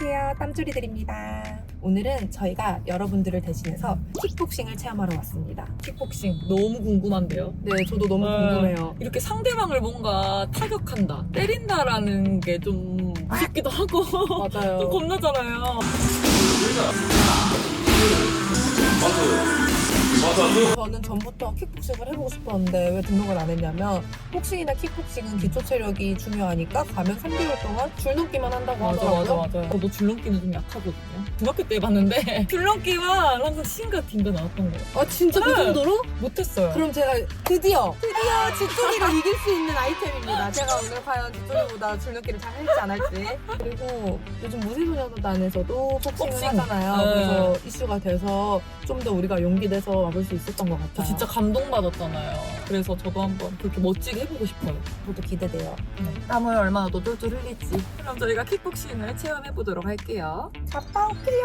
안녕하세요. 땀줄이들입니다. 오늘은 저희가 여러분들을 대신해서 킥복싱을 체험하러 왔습니다. 킥복싱 너무 궁금한데요. 네, 저도 너무 네. 궁금해요. 이렇게 상대방을 뭔가 타격한다, 때린다라는 게 좀 무섭기도 하고 좀 맞아요. 겁나잖아요. 저는 전부터 킥복싱을 해보고 싶었는데 왜 등록을 안 했냐면 복싱이나 킥복싱은 기초 체력이 중요하니까 가면 3개월 동안 줄넘기만 한다고 맞아 하더라고요. 맞아 맞아. 저도 줄넘기는 좀 약하거든요. 중학교 때 해봤는데 줄넘기만 항상 신과 팀도 나왔던 거예요. 아 진짜 그 네. 정도로? 못했어요. 그럼 제가 드디어 드디어 뒷조리를 이길 수 있는 아이템입니다. 제가 오늘 과연 뒷조리보다 줄넘기를 잘 할지 안 할지. 그리고 요즘 무쇠소년단에서 도 복싱을 복싱. 하잖아요. 네. 그래서 이슈가 돼서 좀 더 우리가 용기 내서 와볼 수 있었던 것 같아요. 저 진짜 감동받았잖아요. 그래서 저도 한번 그렇게 멋지게 해보고 싶어요. 저도 기대돼요. 땀을 얼마나 더 쫄쫄 흘릴지. 그럼 저희가 킥복싱을 체험해보도록 할게요. 갔다 올게요.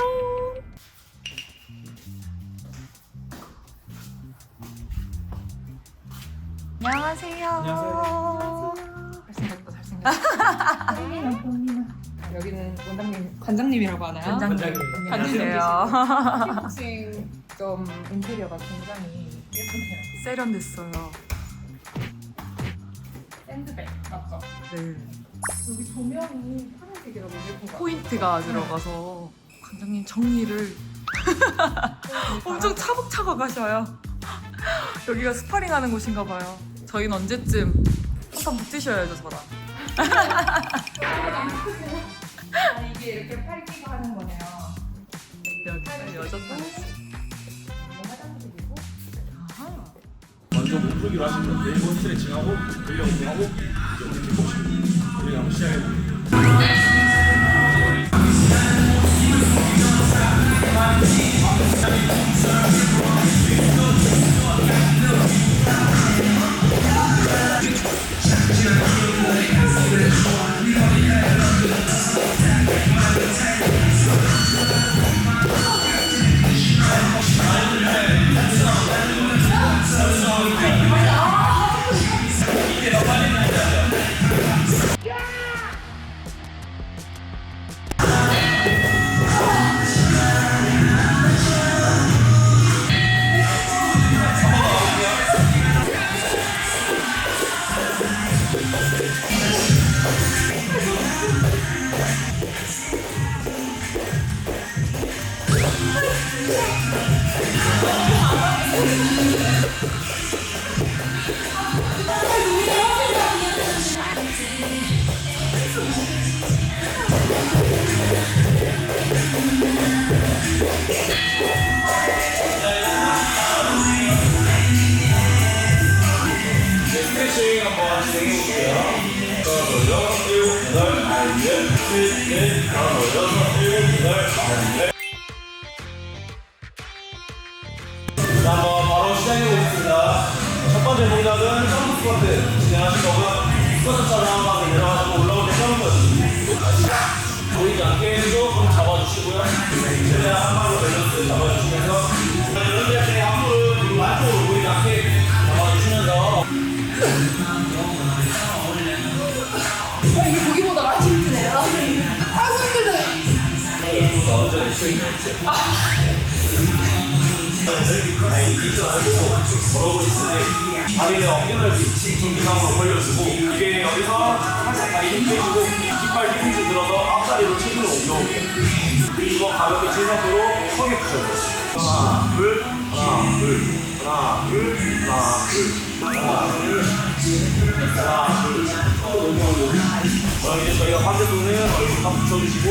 안녕하세요. 안녕하세요. 잘생겼다, 잘생겼다. 여기는 원장님 관장님이라고 하나요? 관장님. 관장님이세요. 복싱 좀 인테리어가 굉장히 예쁘네요. 세련됐어요. 샌드백 맞죠? 네. 여기 조명이 파란색이라 너무 예쁜 것 같아요. 포인트가 들어가서 관장님 정리를 엄청 차곡차곡 하셔요. 여기가 스파링 하는 곳인가 봐요. 저희는 언제쯤 한판 붙으셔야죠, 저랑. 아, 이게 이렇게 팔 끼고 하는 거네요. 여기가 여자 파스. 먼저 몸풀기로 하시면 네이버 스트레칭하고 근력 운동하고 이제 우리 킥복싱. 우리 한번 시작해볼게요 자, 한번 바로 시작해 보겠습니다. 첫 번째 동작은 점프 스쿼트. 진행하실 거고요. 스쿼트처럼 막 내려가시고 올라올 때 점프. 보이지 않게 조금 잡아주시고요. 최대한 한 발로 밸런 다리는 어깨를 중기상으로 벌려주고 이게 여기서 살짝 다리 힘 빼주고 깃발 뒤꿈치 들어서 앞다리로 체중을 옮겨오게 그리고 가볍게 친 상태로 허게 붙여줘요 하나 둘 하나 둘 하나 둘 하나 둘 하나 둘 하나 둘또 넘어오고 그럼 이제 저희가 반대손은 얼굴 다 붙여주시고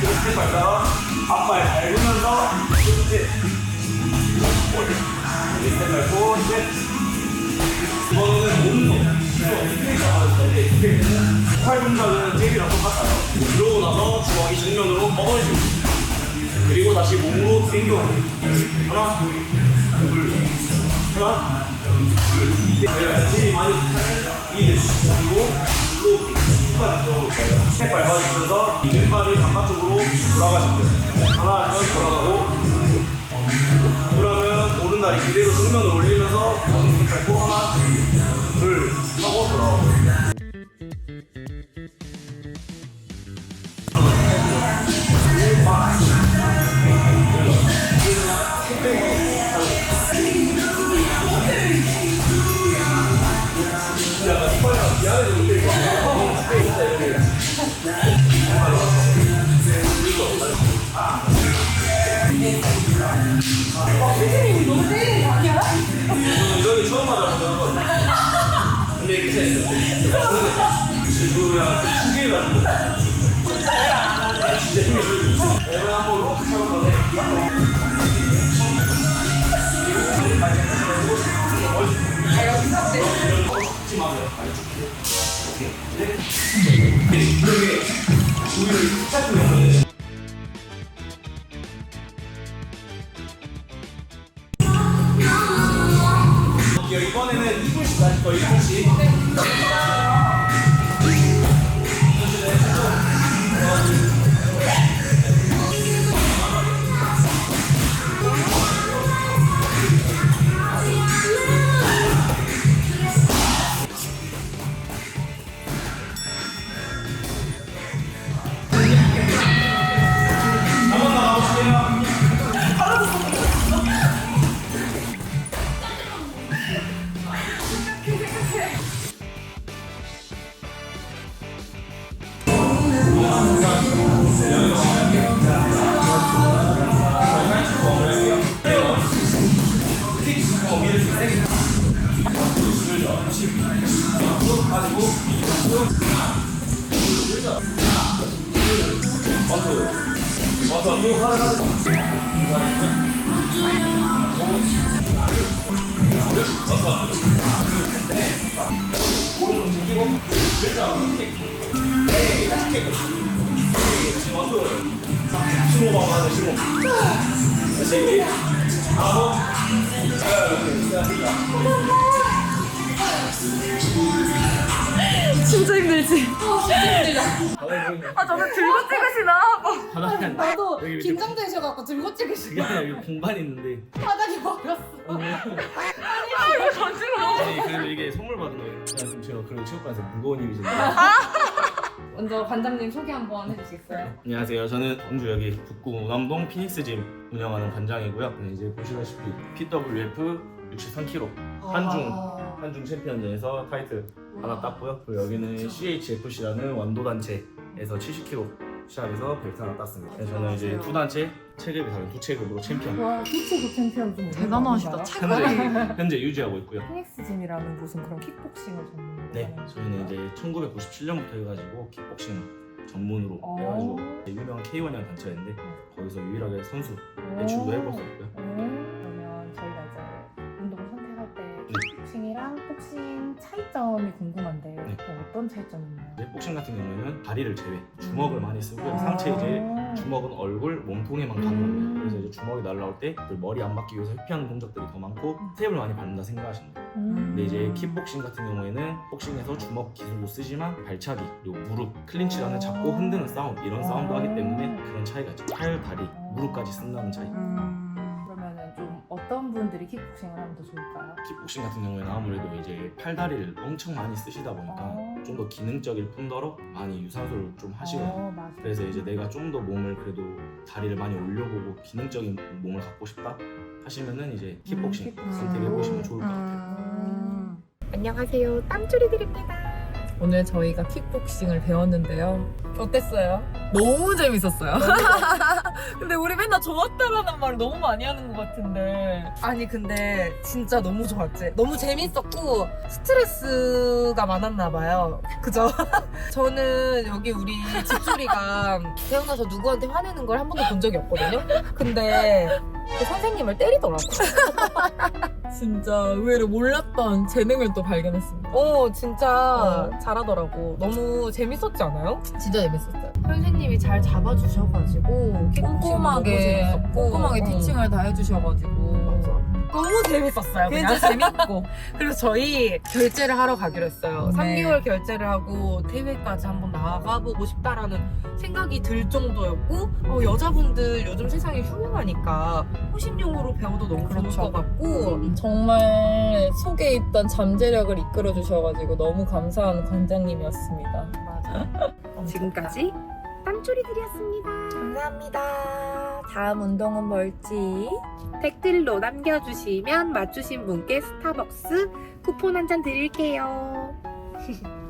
스텝 밟다가 앞발 밟으면서 끝에 스텝 밟고 하는 건데 팔 동작은 잽이랑 똑같아요. 그러고 나서 주먹이 정면으로 뻗어지고 그리고 다시 몸으로 당겨. 하나 둘 하나 둘 저희가 잽이 많이 이게 그리고 또 스텝 밟아주면서 왼발을 바깥쪽으로 돌아가시면 돼요 하나 둘 돌아가고. 그러면 오른다리 그대로 정면을 올리면서 밟고 하나 지구야 시계 같은 내가 한번 로켓처럼 가네 찍지 마세요 오케이 그게 우리를 살짝 보내요 봐봐, 신호. 다시. 아홉. 진짜 힘들지? 아, 저는 들고 찍으시나? 바닥에 나도 여기 밑에 긴장되셔갖고 들고 찍으시나? 여기 공간 있는데 바닥이 버렸어. 아니 그래도 이게 선물 받은 거예요. 지금 제가 그리고 체육관에서 무거운 이미지인데. 먼저 관장님 소개 한번 해주시겠어요? 안녕하세요. 저는 광주 여기 북구 남동 피닉스 짐 운영하는 관장이고요. 네, 이제 보시다시피 PWF 63kg 한중 아. 한중 챔피언전에서 타이틀 하나 땄고요. 그리고 여기는 CHFC라는 완도 단체에서 70kg 시합에서 벨트 하나 땄습니다. 네, 저는 이제 두 단체 체급이 다른 두 체급으로 챔피언 와, 피치고 챔피언 좀 대단하시다. 현재 현재 유지하고 있고요. 피닉스 짐이라는 곳은 그런 킥복싱을 전문으로 네, 하는 저희는 이제 1997년부터 해가지고 킥복싱 전문으로 어. 해가지고 유명한 K1이라는 단체인데 거기서 유일하게 선수 매출도 해봤었고요. 그 복싱이랑 복싱 차이점이 궁금한데 네. 뭐 어떤 차이점이 있나요? 이제 복싱 같은 경우에는 다리를 제외, 주먹을 많이 쓰고요. 아. 상체 이제 주먹은 얼굴, 몸통에만 가는 음. 겁니다. 그래서 이제 주먹이 날라올 때그 머리 안 맞기 위해서 회피하는 동작들이 더 많고 스텝을 많이 밟는다 생각하시면 돼요. 음. 근데 이제 킥복싱 같은 경우에는 복싱에서 주먹 기술도 쓰지만 발차기, 그리고 무릎, 클린치라는 잡고 흔드는 싸움 이런 싸움도 하기 때문에 그런 차이가 있죠. 팔, 다리, 무릎까지 쓴다는 차이. 좀 어떤 분들이 킥복싱을 하면 더 좋을까요? 킥복싱 같은 경우에는 아무래도 이제 팔다리를 엄청 많이 쓰시다 보니까 어. 좀 더 기능적일 뿐더러 많이 유산소를 좀 하시거든요. 어, 맞아. 그래서 이제 내가 좀 더 몸을 그래도 다리를 많이 올려보고 기능적인 몸을 갖고 싶다 하시면은 이제 킥복싱 킥복싱. 선택해 보시면 좋을 것 같아요. 음. 안녕하세요. 땀줄이들입니다. 오늘 저희가 킥복싱을 배웠는데요. 어땠어요? 너무 재밌었어요. 근데 우리 맨날 좋았다라는 말 너무 많이 하는 것 같은데. 아니 근데 진짜 너무 좋았지. 너무 재밌었고 스트레스가 많았나 봐요. 그죠? 저는 여기 우리 집주리가 태어나서 누구한테 화내는 걸 한 번도 본 적이 없거든요. 근데 그 선생님을 때리더라고. 진짜 의외로 몰랐던 재능을 또 발견했습니다. 어 진짜 잘하더라고. 너무 재밌었지 않아요? 진짜 재밌었어요. 선생님이 잘 잡아주셔가지고 꼼꼼하게, 꼼꼼하게 어. 티칭을 다 해주셔가지고. 너무 재밌었어요. 그냥. 진짜 재밌고. 그래서 저희 결제를 하러 가기로 했어요. 네. 3개월 결제를 하고 대회까지 한번 나가보고 싶다라는 생각이 들 정도였고 어, 여자분들 요즘 세상이 흉흉하니까 호신용으로 배워도 너무 그렇죠. 좋을 것 같고 정말 속에 있던 잠재력을 이끌어 주셔가지고 너무 감사한 관장님이었습니다. 맞아. 지금까지 땀줄이들이었습니다. 감사합니다. 다음 운동은 뭘지 댓글로 남겨주시면 맞추신 분께 스타벅스 쿠폰 한 잔 드릴게요.